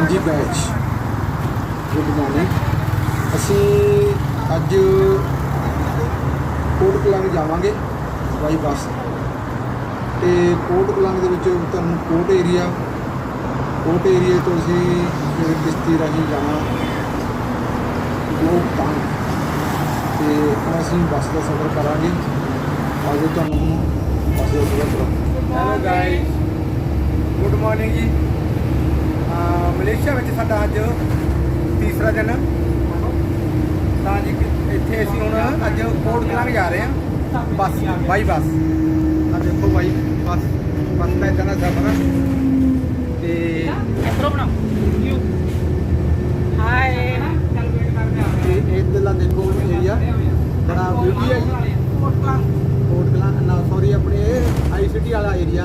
ਹਾਂਜੀ batch good morning ਅਸੀਂ ਅੱਜ ਕੋਟ ਕਲੰਗ ਜਾਵਾਂਗੇ ਬਾਈ ਬੱਸ ਤੇ ਕੋਟ ਕਲੰਗ ਦੇ ਵਿੱਚ ਤੁਹਾਨੂੰ ਕੋਟ ਏਰੀਆ ਕੋਟ ਏਰੀਆ ਤੋਂ ਅਸੀਂ ਫਿਰ ਕਿਸ਼ਤੀ ਰਾਹੀਂ ਜਾਣਾ। ਲੋਕ ਤਾਂ। ਤੇ ਅਸੀਂ ਬੱਸ ਦਾ ਸਫ਼ਰ ਕਰਾਂਗੇ। ਅੱਜ ਤੁਹਾਨੂੰ ਬੱਸ ਦਾ ਸਫ਼ਰ ਕਰਾਂਗੇ। ਹੈਲੋ ਗਾਇਸ ਗੁੱਡ ਮਾਰਨਿੰਗ ਜੀ। ਮਲੇਸ਼ੀਆ ਵਿੱਚ ਸਾਡਾ ਅੱਜ ਤੀਸਰਾ ਦਿਨ ਤਾਂ ਜੀ ਇੱਥੇ ਅਸੀਂ ਹੁਣ ਅੱਜ ਕੋਟ ਕਲੰਗ ਜਾ ਰਹੇ ਹਾਂ। ਬੱਸ ਬਾਈ ਬੱਸ। ਆ ਦੇਖੋ ਬਾਈ ਬੱਸ ਬੱਸ ਦਾ ਦਾ ਸਫ਼ਰ। ਤੇ ਤੇ ਇਧਰਲਾ ਦੇਖੋ ਏਰੀਆ ਬੜਾ ਬਿਊਟੀ ਹੈ ਜੀ। ਕੋਟ ਕਲਾਂ ਨਾ ਸੌਰੀ ਆਪਣੇ ਵਾਲਾ ਏਰੀਆ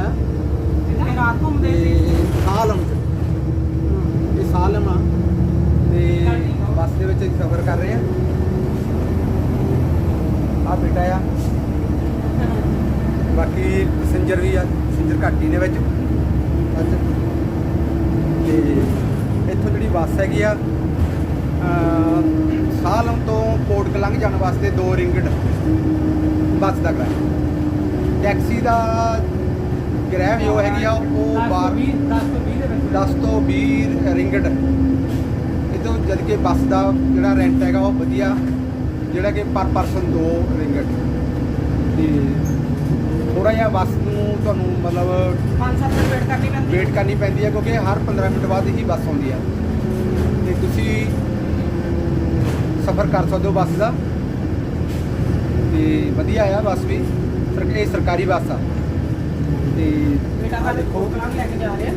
ਸਾਲਮ ਚ ਇਹ ਸਾਲਮ ਆ ਤੇ ਬੱਸ ਦੇ ਵਿੱਚ ਸਫ਼ਰ ਕਰ ਰਹੇ ਹਾਂ। ਆ ਬੇਟਾ ਆ। ਬਾਕੀ ਪੈਸੇਂਜਰ ਵੀ ਆ ਪੈਸੇਂਜਰ ਘੱਟ ਹੀ ਨੇ ਵਿੱਚ। ਅੱਜ ਤੇ ਇੱਥੋਂ ਜਿਹੜੀ ਬੱਸ ਹੈਗੀ ਆ ਸਾਲਮ ਤੋਂ ਕੋਟ ਕਲੰਗ ਜਾਣ ਵਾਸਤੇ ਦੋ ਰਿੰਗਟ ਬੱਸ ਦਾ ਕਿਰਾਇਆ। ਟੈਕਸੀ ਦਾ ਕਿਰਾਇਆ ਜੋ ਹੈਗੀ ਆ ਉਹ 12 10 ਤੋਂ 20 ਰਿੰਗਟ ਇਹ ਤੋਂ ਜਦ ਕਿ ਬੱਸ ਦਾ ਜਿਹੜਾ ਰੈਂਟ ਹੈਗਾ ਉਹ ਵਧੀਆ ਜਿਹੜਾ ਕਿ ਪਰ ਪਰਸਨ ਦੋ ਰਿੰਗਟ ਤੇ ਥੋੜਾ ਜਿਹਾ ਬੱਸ ਨੂੰ ਤੁਹਾਨੂੰ ਮਤਲਬ ਵੇਟ ਕਰਨੀ ਪੈਂਦੀ ਹੈ। ਕਿਉਂਕਿ ਹਰ 15 ਮਿੰਟ ਬਾਅਦ ਹੀ ਬੱਸ ਆਉਂਦੀ ਹੈ। ਤੇ ਤੁਸੀਂ ਸਫ਼ਰ ਕਰ ਸਕਦੇ ਹੋ ਬੱਸ ਦਾ। ਤੇ ਵਧੀਆ ਆ ਬੱਸ ਵੀ। ਇਹ ਸਰਕਾਰੀ ਬੱਸ ਆ। ਤੇ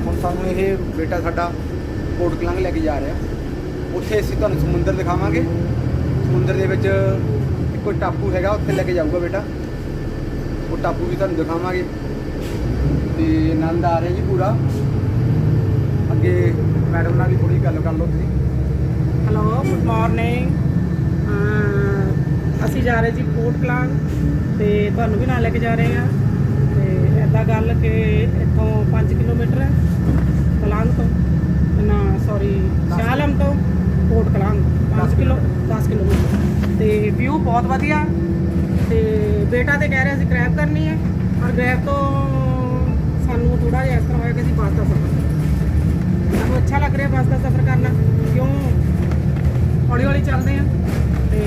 ਹੁਣ ਸਾਨੂੰ ਇਹ ਬੇਟਾ ਸਾਡਾ ਕੋਟ ਕਲੰਗ ਲੈ ਕੇ ਜਾ ਰਿਹਾ। ਉੱਥੇ ਅਸੀਂ ਤੁਹਾਨੂੰ ਸਮੁੰਦਰ ਦਿਖਾਵਾਂਗੇ। ਸਮੁੰਦਰ ਦੇ ਵਿੱਚ ਇੱਕ ਕੋਈ ਟਾਪੂ ਹੈਗਾ, ਉੱਥੇ ਲੈ ਕੇ ਜਾਊਗਾ ਬੇਟਾ। ਉਹ ਟਾਪੂ ਵੀ ਤੁਹਾਨੂੰ ਦਿਖਾਵਾਂਗੇ। ਤੇ ਆਨੰਦ ਆ ਰਿਹਾ ਜੀ ਪੂਰਾ। ਅੱਗੇ ਮੈਡਮ ਨਾਲ ਵੀ ਥੋੜੀ ਗੱਲ ਕਰ ਲਓ ਤੁਸੀਂ। ਹੈਲੋ ਗੁੱਡ ਮਾਰਨਿੰਗ ਅਸੀਂ ਜਾ ਰਹੇ ਜੀ ਕੋਟ ਕਲਾਂਗ ਤੇ ਤੁਹਾਨੂੰ ਵੀ ਨਾਲ ਲੈ ਕੇ ਜਾ ਰਹੇ ਹਾਂ। ਤੇ ਐਦਾਂ ਗੱਲ ਕਿ ਇੱਥੋਂ 5 ਕਿਲੋਮੀਟਰ ਹੈ ਕਲਾਂਗ ਤੋਂ ਨਾ ਸੌਰੀ ਸ਼ਾਲਮ ਤੋਂ ਕੋਟ ਕਲਾਂਗ 5 ਕਿਲੋ 10 ਕਿਲੋਮੀਟਰ ਤੇ ਵਿਊ ਬਹੁਤ ਵਧੀਆ। ਤੇ ਬੇਟਾ ਤੇ ਕਹਿ ਰਿਹਾ ਸੀ ਕ੍ਰੈਬ ਕਰਨੀ ਹੈ ਪਰ ਕ੍ਰੈਬ ਤੋਂ ਸਾਨੂੰ ਥੋੜਾ ਜਿਹਾ ਇਸ ਤਰ੍ਹਾਂ ਹੋਇਆ ਕਿ ਅਸੀਂ ਬੱਸ ਦਾ ਸਫ਼ਰ। ਸਾਨੂੰ ਅੱਛਾ ਲੱਗ ਰਿਹਾ ਬੱਸ ਦਾ ਸਫ਼ਰ ਕਰਨਾ ਕਿਉਂ? ਹੌਲੀ ਹੌਲੀ ਚੱਲਦੇ ਆ ਤੇ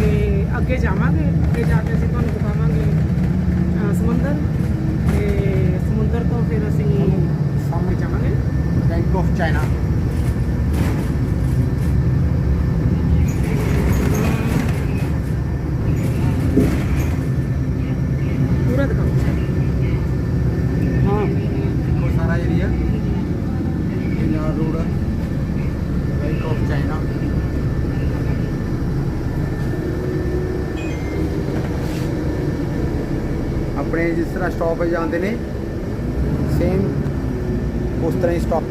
ਅੱਗੇ ਜਾਵਾਂਗੇ ਅੱਗੇ ਜਾ ਕੇ ਅਸੀਂ ਤੁਹਾਨੂੰ ਦਿਖਾਵਾਂਗੇ ਸਮੁੰਦਰ। ਤੇ ਸਮੁੰਦਰ ਤੋਂ ਫਿਰ ਅਸੀਂ ਸਾਹਮਣੇ ਜਾਵਾਂਗੇ। ਬੈਂਕ ਆਫ ਚਾਈਨਾ ਪੂਰਾ ਦਿਖਾਓ ਹਾਂ ਉਹ ਸਾਰਾ area Punjab Road Bank of China ਆਪਣੇ ਜਿਸ ਤਰ੍ਹਾਂ ਸਟਾਪ ਜਾਂਦੇ ਨੇ। ਸੇਮ ਉਸ ਤਰ੍ਹਾਂ ਹੀ ਸਟਾਪ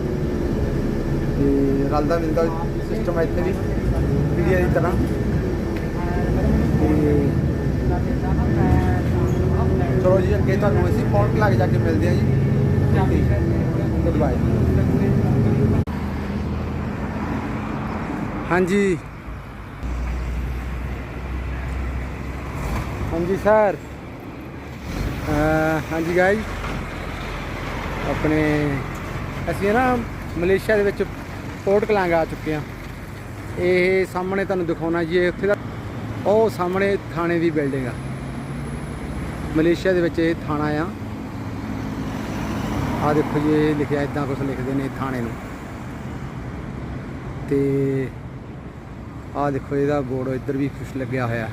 ਤੇ ਰਲਦਾ ਮਿਲਦਾ ਸਿਸਟਮ ਹੈ ਇੱਥੇ ਵੀ ਇੰਡੀਆ ਦੀ ਤਰ੍ਹਾਂ। ਚਲੋ ਜੀ ਅੱਗੇ ਤੁਹਾਨੂੰ ਅਸੀਂ ਪੌਂਟ ਲੱਗ ਜਾ ਕੇ ਮਿਲਦੇ ਹਾਂ ਜੀ। ਗੁੱਡ ਬਾਏ ਹਾਂਜੀ। ਹਾਂਜੀ ਸਰ ਹਾਂਜੀ ਗਾਇਜ਼ ਆਪਣੇ, ਅਸੀਂ ਨਾ ਮਲੇਸ਼ੀਆ ਦੇ ਵਿੱਚ ਪੋਰਟ ਕਲਾਂਗ ਆ ਚੁੱਕੇ ਆ ਇਹ ਸਾਹਮਣੇ ਤੁਹਾਨੂੰ ਦਿਖਾਉਣਾ ਜੀ ਉੱਥੇ ਦਾ ਉਹ ਸਾਹਮਣੇ ਥਾਣੇ ਦੀ ਬਿਲਡਿੰਗ ਆ। ਮਲੇਸ਼ੀਆ ਦੇ ਵਿੱਚ ਇਹ ਥਾਣਾ ਆ। ਆ ਦੇਖੋ ਜੀ, ਇਹ ਲਿਖਿਆ ਇਦਾਂ ਕੁਝ ਲਿਖਦੇ ਨੇ ਥਾਣੇ ਨੂੰ। ਤੇ ਆ ਦੇਖੋ, ਇਹਦਾ ਬੋਰਡ ਇੱਧਰ ਵੀ ਕੁਛ ਲੱਗਿਆ ਹੋਇਆ।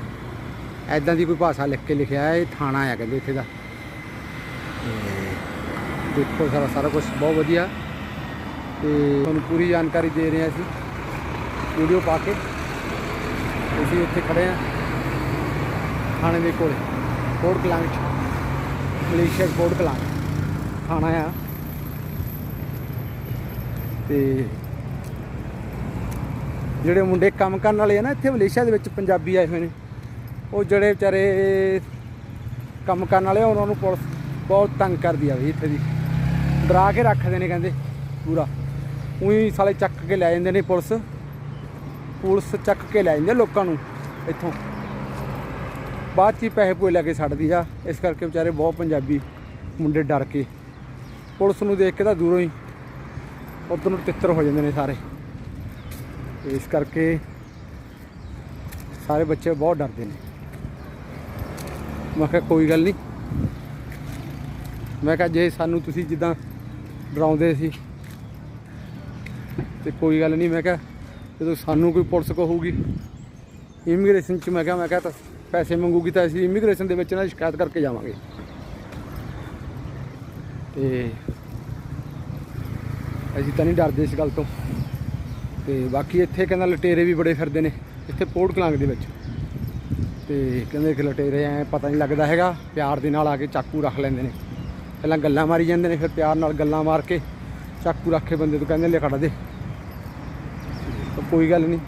ਐਦਾਂ ਦੀ ਕੋਈ ਭਾਸ਼ਾ ਲਿਖ ਕੇ ਲਿਖਿਆ ਹੈ ਇਹ ਥਾਣਾ ਆ ਕਹਿੰਦੇ ਇੱਥੇ ਦਾ। ਦੇਖੋ ਸਾਰਾ ਸਾਰਾ ਕੁਝ ਬਹੁਤ ਵਧੀਆ। ਤੇ ਤੁਹਾਨੂੰ ਪੂਰੀ ਜਾਣਕਾਰੀ ਦੇ ਰਹੇ ਹਾਂ ਅਸੀਂ। ਵੀਡੀਓ ਪਾ ਕੇ। ਅਸੀਂ ਇੱਥੇ ਖੜੇ ਆ। ਥਾਣੇ ਦੇ ਕੋਲ। ਕੋਟ ਕਲਾਂਗ 'ਚ। ਮਲੇਸ਼ੀਆ ਕੋਟ ਕਲਾਂਗ ਥਾਣਾ ਆ। ਤੇ ਜਿਹੜੇ ਮੁੰਡੇ ਕੰਮ ਕਰਨ ਵਾਲੇ ਆ ਨਾ ਇੱਥੇ ਮਲੇਸ਼ੀਆ ਦੇ ਵਿੱਚ ਪੰਜਾਬੀ ਆਏ ਹੋਏ ਨੇ। ਉਹ ਜਿਹੜੇ ਵਿਚਾਰੇ ਕੰਮ ਕਰਨ ਵਾਲੇ ਆ, ਉਹਨਾਂ ਨੂੰ ਪੁਲਿਸ ਬਹੁਤ ਤੰਗ ਕਰਦੀ ਆ ਵੀ ਇੱਥੇ ਦੀ। ਡਰਾ ਕੇ ਰੱਖਦੇ ਨੇ ਕਹਿੰਦੇ, ਪੂਰਾ। ਉਹੀ ਸਾਲੇ ਚੱਕ ਕੇ ਲੈ ਜਾਂਦੇ ਨੇ ਪੁਲਿਸ। ਪੁਲਿਸ ਚੱਕ ਕੇ ਲੈ ਜਾਂਦੇ ਲੋਕਾਂ ਨੂੰ ਇੱਥੋਂ। ਬਾਅਦ 'ਚ ਪੈਸੇ ਪੂਏ ਲੈ ਕੇ ਛੱਡਦੀ ਆ। ਇਸ ਕਰਕੇ ਵਿਚਾਰੇ ਬਹੁਤ ਪੰਜਾਬੀ ਮੁੰਡੇ ਡਰ ਕੇ। ਪੁਲਿਸ ਨੂੰ ਦੇਖ ਕੇ ਤਾਂ ਦੂਰੋਂ ਹੀ ਉੱਧਰ ਨੂੰ ਤਿੱਤਰ ਹੋ ਜਾਂਦੇ ਨੇ ਸਾਰੇ। ਇਸ ਕਰਕੇ ਸਾਰੇ ਬੱਚੇ ਬਹੁਤ ਡਰਦੇ ਨੇ। ਮੈਂ ਕਿਹਾ ਕੋਈ ਗੱਲ ਨਹੀਂ ਮੈਂ ਕਿਹਾ ਜੇ ਸਾਨੂੰ ਤੁਸੀਂ ਜਿੱਦਾਂ ਡਰਾਉਂਦੇ ਸੀ, ਤੇ ਕੋਈ ਗੱਲ ਨਹੀਂ, ਮੈਂ ਕਿਹਾ ਜਦੋਂ ਸਾਨੂੰ ਕੋਈ ਪੁਲਿਸ ਕਹੂਗੀ ਇਮੀਗ੍ਰੇਸ਼ਨ ਚ ਮੈਂ ਕਿਹਾ ਮੈਂ ਕਿਹਾ ਤਾਂ ਪੈਸੇ ਮੰਗੂਗੀ ਤਾਂ ਅਸੀਂ ਇਮੀਗ੍ਰੇਸ਼ਨ ਦੇ ਵਿੱਚ ਨਾ ਸ਼ਿਕਾਇਤ ਕਰਕੇ ਜਾਵਾਂਗੇ। ਤੇ ਅਸੀਂ ਤਾਂ ਨਹੀਂ ਡਰਦੇ ਇਸ ਗੱਲ ਤੋਂ। ਤੇ ਬਾਕੀ ਇੱਥੇ ਕਹਿੰਦਾ ਲਟੇਰੇ ਵੀ ਬੜੇ ਫਿਰਦੇ ਨੇ, ਇੱਥੇ ਪੋਰਟ ਕਲਾਂਗ ਦੇ ਵਿੱਚ। ਤੇ ਕਹਿੰਦੇ ਕਿ ਲਟੇਰੇ ਐ ਪਤਾ ਨਹੀਂ ਲੱਗਦਾ ਹੈਗਾ, ਪਿਆਰ ਦੇ ਨਾਲ ਆ ਕੇ ਚਾਕੂ ਰੱਖ ਲੈਂਦੇ ਨੇ। ਪਹਿਲਾਂ ਗੱਲਾਂ ਮਾਰੀ ਜਾਂਦੇ ਨੇ, ਫਿਰ ਪਿਆਰ ਨਾਲ ਗੱਲਾਂ ਮਾਰ ਕੇ ਚਾਕੂ ਰੱਖੇ ਬੰਦੇ ਤੋਂ ਕਹਿੰਦੇ ਲੈ ਕੱਢ ਦੇ। ਕੋਈ ਗੱਲ ਨਹੀਂ।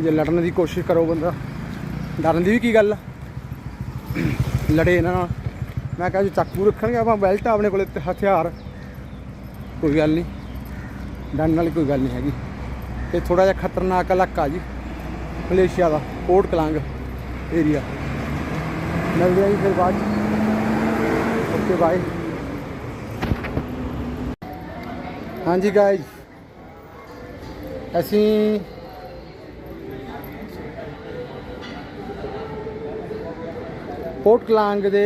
ਜੇ ਲੜਨ ਦੀ ਕੋਸ਼ਿਸ਼ ਕਰੋ ਬੰਦਾ। ਡਰਨ ਦੀ ਵੀ ਕੀ ਗੱਲ ਆ? ਲੜੇ ਇਹਨਾਂ ਨਾਲ। ਮੈਂ ਕਿਹਾ ਜੇ ਚਾਕੂ ਰੱਖਣਗੇ, ਆਪਾਂ ਬੈਲਟ ਆਪਣੇ ਕੋਲੇ ਹਥਿਆਰ। ਕੋਈ ਗੱਲ ਨਹੀਂ। ਡਰਨ ਵਾਲੀ ਕੋਈ ਗੱਲ ਨਹੀਂ ਹੈਗੀ। ਇਹ ਥੋੜਾ ਜਿਹਾ ਖਤਰਨਾਕ ਇਲਾਕਾ ਜੀ। ਮਲੇਸ਼ੀਆ ਦਾ, ਕੋਟ ਕਲਾਂਗ ਏਰੀਆ। ਮਿਲਦੇ ਆ ਜੀ ਫਿਰ ਬਾਅਦ ਚ। ਓਕੇ ਬਾਏ ਹਾਂਜੀ ਗਾਇਜ਼ ਅਸੀਂ ਪੋਰਟ ਕਲਾਂਗ ਦੇ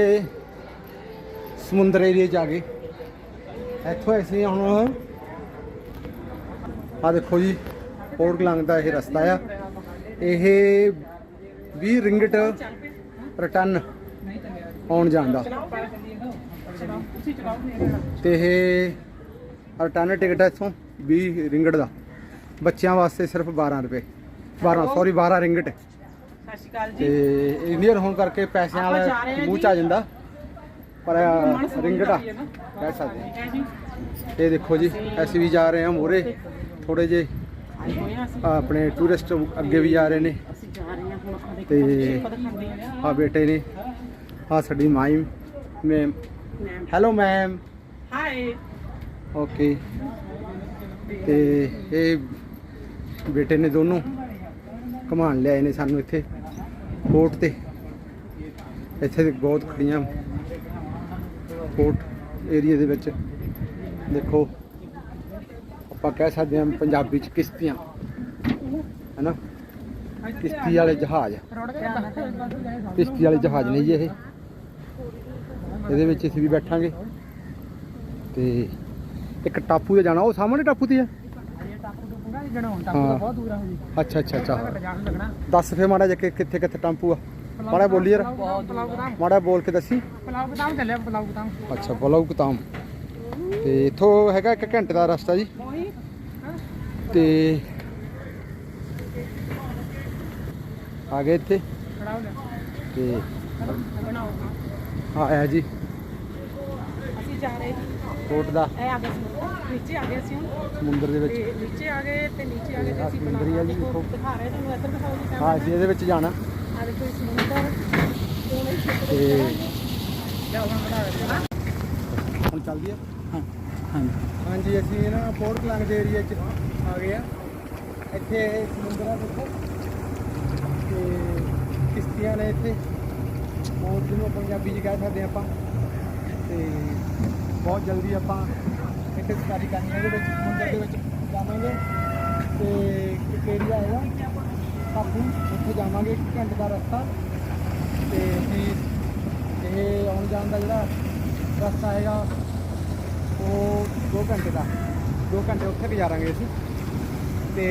ਸਮੁੰਦਰ ਏਰੀਆ 'ਚ ਆ ਗਏ। ਇੱਥੋਂ ਅਸੀਂ ਹੁਣ। ਆ ਦੇਖੋ ਜੀ ਪੋਰਟ ਕਲਾਂਗ ਦਾ ਇਹ ਰਸਤਾ ਆ। ਇਹ 20 ਰਿੰਗਟ ਰਟਨ ਆਉਣ ਜਾਣ ਦਾ। ਤੇ ਇਹ ਰਿਟਰਨ ਟਿਕਟ ਹੈ ਇੱਥੋਂ 20 ਰਿੰਗਟ ਦਾ। ਬੱਚਿਆਂ ਵਾਸਤੇ ਸਿਰਫ 12 ਰੁਪਏ। 12 ਸੌਰੀ 12 ਰਿੰਗਟ। ਸਤਿ ਸ਼੍ਰੀ ਅਕਾਲ ਤੇ ਇੰਡੀਅਨ ਹੋਣ ਕਰਕੇ ਪੈਸਿਆਂ ਵਾਲਾ ਮੂੰਹ ਚ। ਆ ਜਾਂਦਾ। ਪਰ ਰਿੰਗਟ ਆ। ਕਹਿ ਸਕਦੇ। ਇਹ ਦੇਖੋ ਜੀ ਅਸੀਂ ਵੀ ਜਾ ਰਹੇ ਹਾਂ ਮੋਰੇ। ਥੋੜੇ ਜੇ ਆਪਣੇ ਟੂਰਿਸਟ ਅੱਗੇ ਵੀ ਜਾ ਰਹੇ ਨੇ। ਤੇ- ਆ ਬੇਟੇ ਨੇ। ਆ ਸਾਡੀ ਮਾਈਮ ma'am hello ma'am hi okay ਤੇ ਇਹ ਬੇਟੇ ਨੇ ਦੋਨੋਂ ਘੁਮਾਣ ਲਿਆਏ ਨੇ ਸਾਨੂੰ ਇੱਥੇ ਕੋਰਟ ਤੇ। ਇੱਥੇ ਬਹੁਤ ਖੜੀਆਂ ਕੋਰਟ ਏਰੀਆ ਦੇ ਵਿੱਚ। ਦੇਖੋ ਆਪਾਂ ਕਹਿ ਸਕਦੇ ਹਾਂ ਪੰਜਾਬੀ ਚ ਕਿਸ਼ਤੀਆਂ ਹੈਨਾ? ਕਿਸ਼ਤੀ ਵਾਲੇ ਜਹਾਜ਼। ਕਿਸ਼ਤੀ ਵਾਲੇ ਜਹਾਜ਼ ਨੇ ਜੀ ਇਹ। ਇਹਦੇ ਵਿੱਚ ਅਸੀਂ ਵੀ ਬੈਠਾਂਗੇ। ਤੇ ਇੱਕ ਟਾਪੂ ਤੇ ਜਾਣਾ ਉਹ ਸਾਹਮਣੇ ਟਾਪੂ ਤੇ ਆ? ਅੱਛਾ ਅੱਛਾ ਅੱਛਾ। ਜਾਣ ਲੱਗਣਾ। ਦੱਸ ਫੇ ਮਾੜਾ ਜਿਹਾ ਕਿ ਕਿੱਥੇ ਕਿੱਥੇ ਟਾਂਪੂ ਆ। ਮਾੜਾ ਬੋਲੀ ਯਾਰ ਮਾੜਾ ਬੋਲ ਕੇ ਦੱਸੀ। ਪਲਾਉ ਬਦਾਮ ਚੱਲਿਆ ਪਲਾਉ ਬਦਾਮ ਅੱਛਾ ਬਲਾਉ ਕਤਾਮ ਤੇ ਇੱਥੋਂ ਹੈਗਾ ਇੱਕ ਘੰਟੇ ਦਾ ਰਸਤਾ ਜੀ। ਤੇ ਆ ਗਏ ਇੱਥੇ। ਤੇ ਆਇਆ ਜੀ। ਅਸੀਂ ਜਾ ਰਹੇ ਕੋਟ ਦਾ। ਇਹ ਆ ਗਏ ਸੀ ਨੀਚੇ ਆ ਗਏ ਸੀ ਹੁਣ। ਸਮੁੰਦਰ ਦੇ ਵਿੱਚ। ਤੇ ਨੀਚੇ ਆ ਗਏ ਤੇ ਨੀਚੇ ਆ ਗਏ ਤੇ ਅਸੀਂ ਸਮੁੰਦਰੀ ਆ ਜੀ ਦੇਖੋ, ਰਹੇ ਤੁਹਾਨੂੰ ਇੱਧਰ ਦਿਖਾਓ ਜੀ ਹਾਂ ਅਸੀਂ ਇਹਦੇ ਵਿੱਚ ਜਾਣਾ। ਆ ਦੇਖੋ ਇਹ ਸਮੁੰਦਰ। ਤੇ ਜਾ ਹੁਣ ਬਣਾ ਰਹੇ ਹਾਂ। ਹੁਣ ਚੱਲਦੀ ਆ? ਹਾਂ। ਹਾਂਜੀ ਹਾਂਜੀ ਅਸੀਂ ਨਾ ਪੋਰਟ ਕਲਾਂਗ ਦੇ ਏਰੀਆ 'ਚ ਆ ਗਏ ਆ ਇੱਥੇ ਸਮੁੰਦਰ ਆ ਦੇਖੋ। ਤੇ ਕਿਸ਼ਤੀਆਂ ਨੇ ਇੱਥੇ। ਬਹੁਤ ਜਿਹਨੂੰ ਪੰਜਾਬੀ 'ਚ ਕਹਿ ਸਕਦੇ ਹਾਂ ਆਪਾਂ। ਤੇ ਬਹੁਤ ਜਲਦੀ ਆਪਾਂ ਇੱਥੇ ਸਟਾਰੀ ਕਰਨੀ ਹੈ, ਇਹਦੇ ਵਿੱਚ ਸਮੁੰਦਰ ਦੇ ਵਿੱਚ ਜਾਵਾਂਗੇ। ਤੇ ਇੱਕ ਏਰੀਆ ਹੈਗਾ ਕਾਬੂ ਉੱਥੇ ਜਾਵਾਂਗੇ, ਇੱਕ ਘੰਟੇ ਦਾ ਰਸਤਾ। ਤੇ ਅਸੀਂ ਇਹ ਆਉਣ ਜਾਣ ਦਾ ਜਿਹੜਾ ਰਸਤਾ ਹੈਗਾ, ਉਹ 2 ਘੰਟੇ ਦਾ। 2 ਘੰਟੇ ਉੱਥੇ ਗੁਜ਼ਾਰਾਂਗੇ ਅਸੀਂ। ਤੇ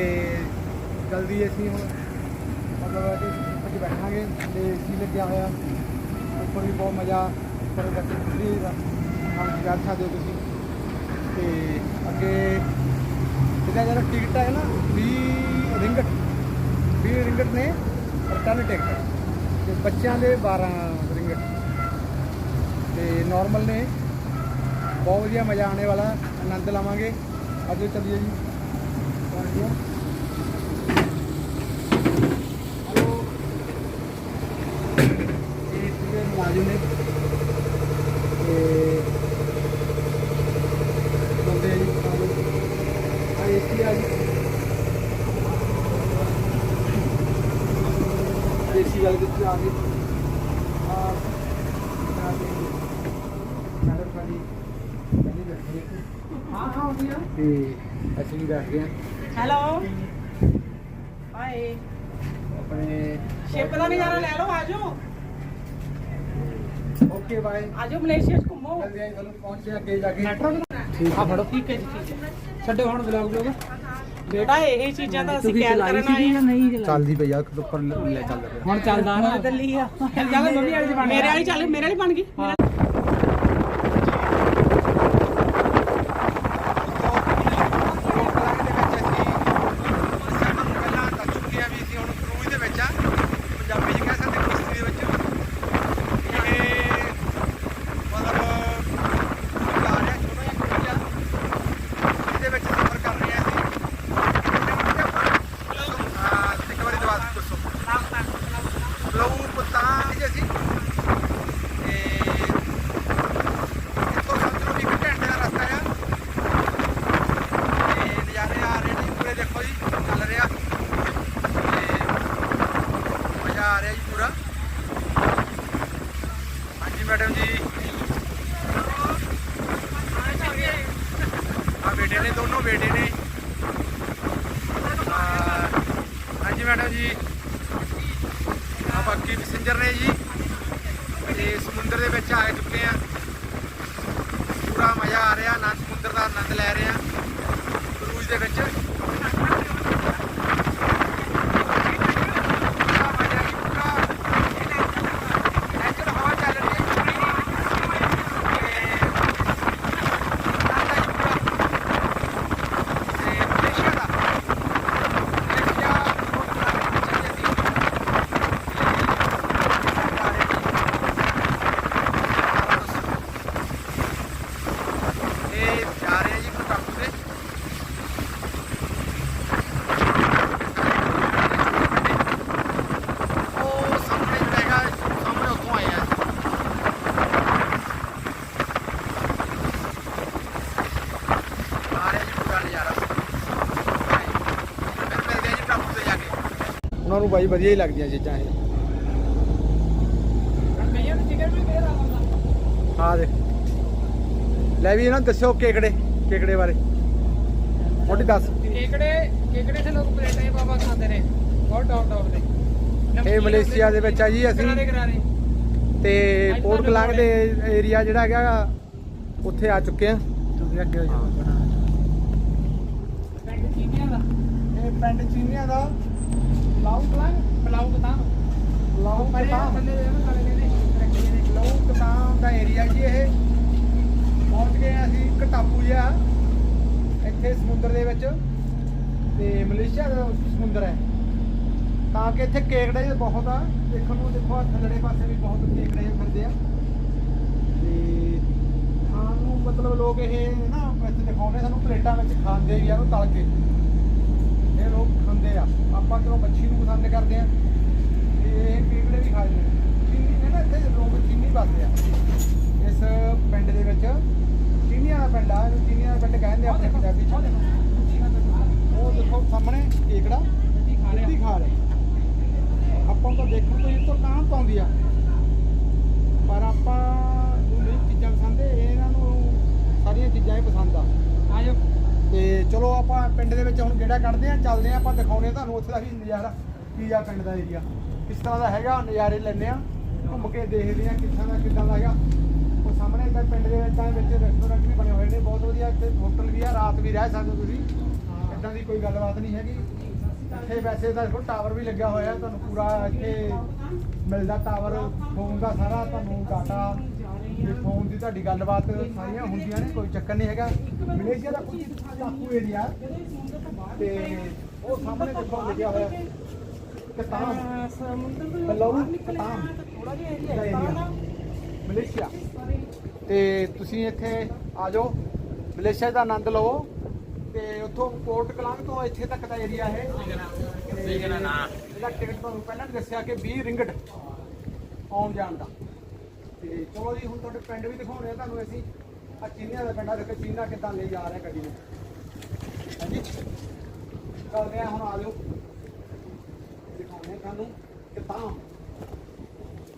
ਜਲਦੀ ਅਸੀਂ ਹੁਣ ਮਤਲਬ ਅਸੀਂ ਉੱਥੇ ਬੈਠਾਂਗੇ, ਤੇ ਸੀ ਲੱਗਿਆ ਹੋਇਆ ਉੱਪਰ ਵੀ ਬਹੁਤ ਮਜ਼ਾ ਉੱਪਰ ਬੱਚੇ ਤੁਸੀਂ ਹਾਂ ਜਾ ਸਕਦੇ ਹੋ ਤੁਸੀਂ। ਤੇ ਅੱਗੇ ਜਿਹਦਾ ਜਿਹੜਾ ਟਿਕਟ ਹੈ ਨਾ 20 ਰਿੰਗਟ 20 ਰਿੰਗਟ ਨੇ ਰਿਟਰਨ ਟਿਕਟ ਤੇ ਬੱਚਿਆਂ ਦੇ 12 ਰਿੰਗਟ ਤੇ ਨਾਰਮਲ ਨੇ, ਬਹੁਤ ਵਧੀਆ ਮਜ਼ਾ ਆਉਣੇ ਵਾਲਾ, ਆਨੰਦ ਲਾਵਾਂਗੇ। ਅੱਜ ਚੱਲੀਏ ਜੀ ਪਹੁੰਚ ਗਏ ਇਹ ਸੀਗੇ ਮੁਲਾਜ਼ਮ ਨੇ ਤੇ ਬੰਦੇ ਜੀ ਦੇਸੀ ਗੱਲ ਵਿੱਚ ਆ ਗਏ ਆ ਮੈਡਮ ਸਾਡੀ ਕਹਿੰਦੀ ਬੈਠੀ ਹੈ ਹਾਂ ਹਾਂ ਆਉਂਦੀ ਆ ਤੇ ਅਸੀਂ ਵੀ ਬੈਠ ਗਏ ਹਾਂ ਹੈਲੋ ਹਾਏ ਆਪਣੇ ਸ਼ਿਪ ਦਾ ਨਜ਼ਾਰਾ ਲੈ ਲਓ ਆਜੋ ਓਕੇ ਬਾਏ ਆਜੋ ਮਲੇਸ਼ੀਆ ਚ ਘੁੰਮੋ। ਜਲਦੀ ਆਈ ਤੁਹਾਨੂੰ ਪਹੁੰਚਦੇ ਅੱਗੇ ਜਾ ਕੇ। ਮੈਟਰੋ ਠੀਕ ਆ ਫੜੋ ਠੀਕ ਹੈ ਜੀ ਠੀਕ ਹੈ। ਛੱਡੋ ਹੁਣ ਵਲੌਗ ਲੋਗਾ ਬੇਟਾ ਇਹ ਚੀਜ਼ਾਂ ਤਾਂ ਅਸੀਂ ਕੈਦ ਕਰਨ ਆਏ ਆ ਚੱਲਦੀ ਪਈ ਆ ਉੱਪਰ ਲੈ ਚੱਲ ਰਿਹਾ ਹੁਣ ਚੱਲਦਾ ਨਾ। ਦਿੱਲੀ ਆ। ਚੱਲ ਮੰਮੀ ਵਾਲੀ ਬਣ ਮੇਰੇ ਵਾਲੀ ਚੱਲ ਮੇਰੇ ਵਾਲੀ ਬਣ ਗਈ ਲਊ ਪਤਾ ਜੀ ਅਸੀਂ ਤੇ ਇੱਥੋਂ ਸਮਝ ਲਓ ਵੀ ਇੱਕ ਘੰਟੇ ਦਾ ਰਸਤਾ ਆ ਤੇ ਨਜ਼ਾਰੇ ਆ ਰਹੇ ਨੇ ਪੂਰੇ ਦੇਖੋ ਜੀ ਚੱਲ ਰਿਹਾ ਤੇ ਮਜ਼ਾ ਆ ਰਿਹਾ ਜੀ ਪੂਰਾ ਹਾਂਜੀ ਮੈਡਮ ਜੀ ਆ ਬੇਟੇ ਨੇ ਦੋਨੋਂ ਬੇਟੇ ਨੇ ਆ, ਹਾਂਜੀ ਮੈਡਮ ਜੀ ਆ ਬਾਕੀ ਪੈਸੇਂਜਰ ਨੇ ਜੀ ਤੇ ਸਮੁੰਦਰ ਦੇ ਵਿੱਚ ਆ ਚੁੱਕੇ ਆ ਪੂਰਾ ਮਜ਼ਾ ਆ ਰਿਹਾ ਆਨੰਦ ਸਮੁੰਦਰ ਦਾ ਆਨੰਦ ਕਰੂਜ਼ ਦੇ ਵਿੱਚ ਪੂਰਾ ਮਜ਼ਾ ਜੀ, ਪੂਰਾ natural ਹਵਾ ਚੱਲ ਰਹੀ ਹੈ ਤੇ ਆਨੰਦ ਆ ਜੀ ਪੂਰਾ। ਤੇ ਮਲੇਸ਼ੀਆ ਦਾ ਮਲੇਸ਼ੀਆ ਬਹੁਤ ਬੜਾ ਚੱਲ ਰਹੀ ਇਹ ਜਾ ਰਹੇ ਆ ਜੀ ਪਟਾਕੂ ਤੇ ਉਹ ਸਾਹਮਣੇ ਜਿਹੜਾ ਹੈਗਾ ਸਾਹਮਣੇ ਉੱਥੋਂ ਆਏ ਆ ਆ ਰਿਹਾ ਜੀ ਪੂਰਾ ਨਜ਼ਾਰਾ ਫਿਰ ਮਿਲਦੇ ਆ ਜੀ ਪਟਾਕੂ ਤੇ ਜਾ ਨੂੰ ਬਾਈ ਵਧੀਆ ਹੀ ਲੱਗਦੀਆਂ ਚੀਜ਼ਾਂ ਇਹ। ਨੂੰ ਆ ਦੇ ਲੈ ਵੀ ਇਹਨਾਂ ਨੂੰ ਦੱਸਿਓ ਕੇਕੜੇ ਕੇਕੜੇ ਬਾਰੇ। ਮੋਟੀ ਦੱਸ। ਕੇਕੜੇ ਕੇਕੜੇ ਤੇ ਲੋਕ ਪਲੇਟਾਂ ਬਾਬਾ ਖਾਂਦੇ ਨੇ। ਬਹੁਤ ਟੌਪ ਟੌਪ ਦੇ ਇਹ ਮਲੇਸ਼ੀਆ ਦੇ ਵਿੱਚ ਆ ਜੀ ਅਸੀਂ। ਤੇ ਪੋਰਟ ਕਲਾਂਗ ਦੇ ਏਰੀਆ ਜਿਹੜਾ ਹੈਗਾ ਉੱਥੇ ਆ ਚੁੱਕੇ ਆ। ਤੁਸੀਂ ਅੱਗੇ ਹੋ ਜਾਓ। ਪਿੰਡ ਚੀਨੀਆਂ ਦਾ। ਇਹ ਪਿੰਡ ਚੀਨੀਆਂ ਦਾ। ਲਾਉ ਕਲਾਂਗ ਪਲਾਉ ਬਤਾ ਲਾਉ ਪਰੇ ਕਤਾਮ ਥੱਲੇ ਦੇ ਨਾ ਕਾਲੇ ਨੇ ਰੱਖੇ ਨੇ। ਲਾਉ ਕਤਾਮ ਦਾ ਏਰੀਆ ਜੀ ਇਹ। ਪਹੁੰਚ ਗਏ ਅਸੀਂ ਇੱਕ ਟਾਪੂ ਜਿਹਾ ਇੱਥੇ ਸਮੁੰਦਰ ਦੇ ਵਿੱਚ। ਤੇ ਮਲੇਸ਼ੀਆ ਦਾ ਸਮੁੰਦਰ ਹੈ। ਤਾਂ ਕਿ ਇੱਥੇ ਕੇਕੜੇ ਜਿਹੇ ਬਹੁਤ ਆ। ਦੇਖਣ ਨੂੰ ਦੇਖੋ ਥੱਲੜੇ ਪਾਸੇ ਵੀ ਬਹੁਤ ਕੇਕੜੇ ਜਿਹੇ ਫਿਰਦੇ ਆ। ਤੇ ਖਾਣ ਨੂੰ ਮਤਲਬ ਲੋਕ ਇਹ ਨਾ ਇੱਥੇ ਦਿਖਾਉਂਦੇ ਸਾਨੂੰ ਪਲੇਟਾਂ ਵਿੱਚ ਖਾਂਦੇ ਵੀ ਆ ਉਹਨੂੰ ਤਲ ਕੇ। ਇਹ ਲੋਕ ਖਾਂਦੇ ਆ ਆਪਾਂ ਕਿਉਂ ਮੱਛੀ ਨੂੰ ਪਸੰਦ ਕਰਦੇ ਆ? ਤੇ ਇਹ ਕੇਕੜੇ ਵੀ ਖਾਂਦੇ ਆ। ਚੀਨੀ ਨੇ ਨਾ ਇੱਥੇ ਲੋਕ ਚੀਨੀ ਪਾਉਂਦੇ ਆ। ਇਸ ਪਿੰਡ ਦੇ ਵਿੱਚ ਚੀਨੀਆਂ ਦਾ ਪਿੰਡ ਆ ਇਹਨੂੰ ਚੀਨੀਆਂ ਦਾ ਪਿੰਡ ਕਹਿੰਦੇ ਆ ਆਪਣੇ ਪੰਜਾਬੀ ਚ। ਉਹ ਦੇਖੋ ਸਾਹਮਣੇ ਕੇਕੜਾ ਮਿੱਟੀ ਖਾ ਰਹੇ ਆਪਾਂ ਤਾਂ ਦੇਖਣ ਤੋਂ ਇਹ ਤੋਂ ਕਾਂ ਪਾਉਂਦੀ ਆ। ਪਰ ਆਪਾਂ ਨੂੰ ਨਹੀਂ ਚੀਜ਼ਾਂ ਪਸੰਦ ਇਹ ਇਹਨਾਂ ਨੂੰ ਸਾਰੀਆਂ ਚੀਜ਼ਾਂ ਹੀ ਪਸੰਦ ਆ। ਆਜੋ। ਤੇ ਚਲੋ ਆਪਾਂ ਪਿੰਡ ਦੇ ਵਿੱਚ ਹੁਣ ਗੇੜਾ ਕੱਢਦੇ ਆ ਚੱਲਦੇ ਆ ਆਪਾਂ ਦਿਖਾਉਣੇ ਆ ਤੁਹਾਨੂੰ ਉੱਥੇ ਦਾ ਵੀ ਨਜ਼ਾਰਾ, ਕੀ ਆ ਪਿੰਡ ਦਾ ਏਰੀਆ ਕਿਸ ਤਰ੍ਹਾਂ ਦਾ ਹੈਗਾ, ਨਜ਼ਾਰੇ ਲੈਣੇ ਆ ਘੁੰਮ ਕੇ ਦੇਖਦੇ ਆ ਕਿੱਥਾਂ ਦਾ, ਕਿੱਦਾਂ ਦਾ ਹੈਗਾ। ਉਹ ਸਾਹਮਣੇ ਇੱਧਰ ਪਿੰਡ ਦੇ ਵਿੱਚ ਤਾਂ ਵਿੱਚ ਰੈਸਟੋਰੈਂਟ ਵੀ ਬਣੇ ਹੋਏ ਨੇ, ਬਹੁਤ ਵਧੀਆ ਇੱਥੇ ਹੋਟਲ ਵੀ ਆ, ਰਾਤ ਵੀ ਰਹਿ ਸਕਦੇ ਹੋ ਤੁਸੀਂ। ਇਦਾਂ ਦੀ ਕੋਈ ਗੱਲਬਾਤ ਨਹੀਂ ਹੈਗੀ। ਇੱਥੇ ਵੈਸੇ ਤਾਂ ਦੇਖੋ ਟਾਵਰ ਵੀ ਲੱਗਿਆ ਹੋਇਆ, ਤੁਹਾਨੂੰ ਪੂਰਾ ਇੱਥੇ ਮਿਲਦਾ ਟਾਵਰ ਫੋਨ ਦਾ ਸਾਰਾ, ਤੁਹਾਨੂੰ ਡਾਟਾ ਤੇ ਫੋਨ ਦੀ ਤੁਹਾਡੀ ਗੱਲਬਾਤ ਸਾਰੀਆਂ ਹੁੰਦੀਆਂ ਨੇ ਕੋਈ ਚੱਕਰ ਨਹੀਂ ਹੈਗਾ। ਮਲੇਸ਼ੀਆ ਦਾ ਕੁਝ ਟਾਪੂ ਏਰੀਆ ਤੇ ਉਹ ਸਾਹਮਣੇ ਦੇਖੋ ਲੱਗਿਆ ਹੋਇਆ ਕਤਾਮ ਸਮੁੰਦਰ ਤੋਂ ਬਾਹਰ ਨਿਕਲੇ ਕਤਾਮ। ਆ ਤਾਂ ਥੋੜਾ ਜਿਹਾ ਏਰੀਆ ਏਰੀਆ ਮਲੇਸ਼ੀਆ ਤੇ ਤੁਸੀਂ ਇੱਥੇ ਆ ਜਾਓ ਮਲੇਸ਼ੀਆ ਦਾ ਆਨੰਦ ਲਵੋ। ਤੇ ਉੱਥੋਂ ਪੋਰਟ ਕਲਾਂਗ ਤੋਂ ਇੱਥੇ ਤੱਕ ਦਾ ਏਰੀਆ ਹੈ। ਇਹਦਾ ਟਿਕਟ ਤੁਹਾਨੂੰ ਪਹਿਲਾਂ ਦੱਸਿਆ ਕਿ 20 ਰਿੰਗਟ ਆਉਣ ਜਾਣ ਦਾ। ਤੇ ਚਲੋ ਜੀ, ਹੁਣ ਤੁਹਾਡੇ ਪਿੰਡ ਵੀ ਦਿਖਾਉਣੇ ਆ ਤੁਹਾਨੂੰ ਅਸੀਂ। ਆ ਚੀਨੀਆਂ ਦਾ ਪਿੰਡ ਦੇਖੋ, ਚੀਨਾ ਕਿੱਦਾਂ ਲਈ ਜਾ ਰਿਹਾ ਗੱਡੀ ਨੂੰ। ਹਾਂਜੀ। ਚੱਲਦੇ ਆ, ਹੁਣ ਆ ਜਾਓ। ਦਿਖਾਉਣੇ ਆ ਤੁਹਾਨੂੰ ਕਿਤਾਂ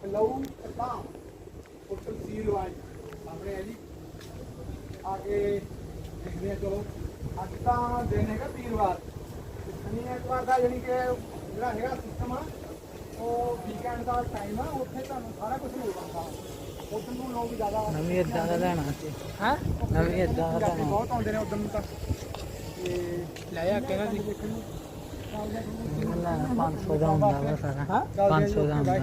ਲਊ ਤਾਂ ਹੋਟਲ ਸੀਲ ਵਾਈ ਸਾਹਮਣੇ ਹੈ ਜੀ। ਆ ਕੇ ਦੇਖਦੇ ਆ ਚਲੋ। ਅੱਜ ਤਾਂ ਦਿਨ ਹੈਗਾ ਵੀਰਵਾਰ ਤੇ ਸ਼ਨੀ ਦਾ ਯਾਨੀ ਕਿ ਜਿਹੜਾ ਹੈਗਾ ਸਿਸਟਮ ਆ। ਉਹ ਵੀਕਐਂਡ ਦਾ ਟਾਈਮ ਆ ਉੱਥੇ ਤੁਹਾਨੂੰ ਸਾਰਾ ਕੁਝ ਮਿਲ ਜਾਂਦਾ ਉਦੋਂ ਨੂੰ ਲੋਕ ਜ਼ਿਆਦਾ ਨਵੀਂ ਇਦਾਂ ਦਾ ਲੈਣਾ ਸੀ। ਹਾਂ? ਨਵੀਂ ਇਦਾਂ ਦਾ ਲੈਣਾ। ਬਹੁਤ ਆਉਂਦੇ ਨੇ ਉਦੋਂ ਨੂੰ ਤਾਂ। ਤੇ ਲੈ ਆ ਕਿਹੜਾ ਸੀ ਦੇਖਣ ਨੂੰ। ਲੈਣਾ 500 ਦਾ ਹੁੰਦਾ ਵਾ ਸਾਰਾ। 500 ਦਾ ਹੁੰਦਾ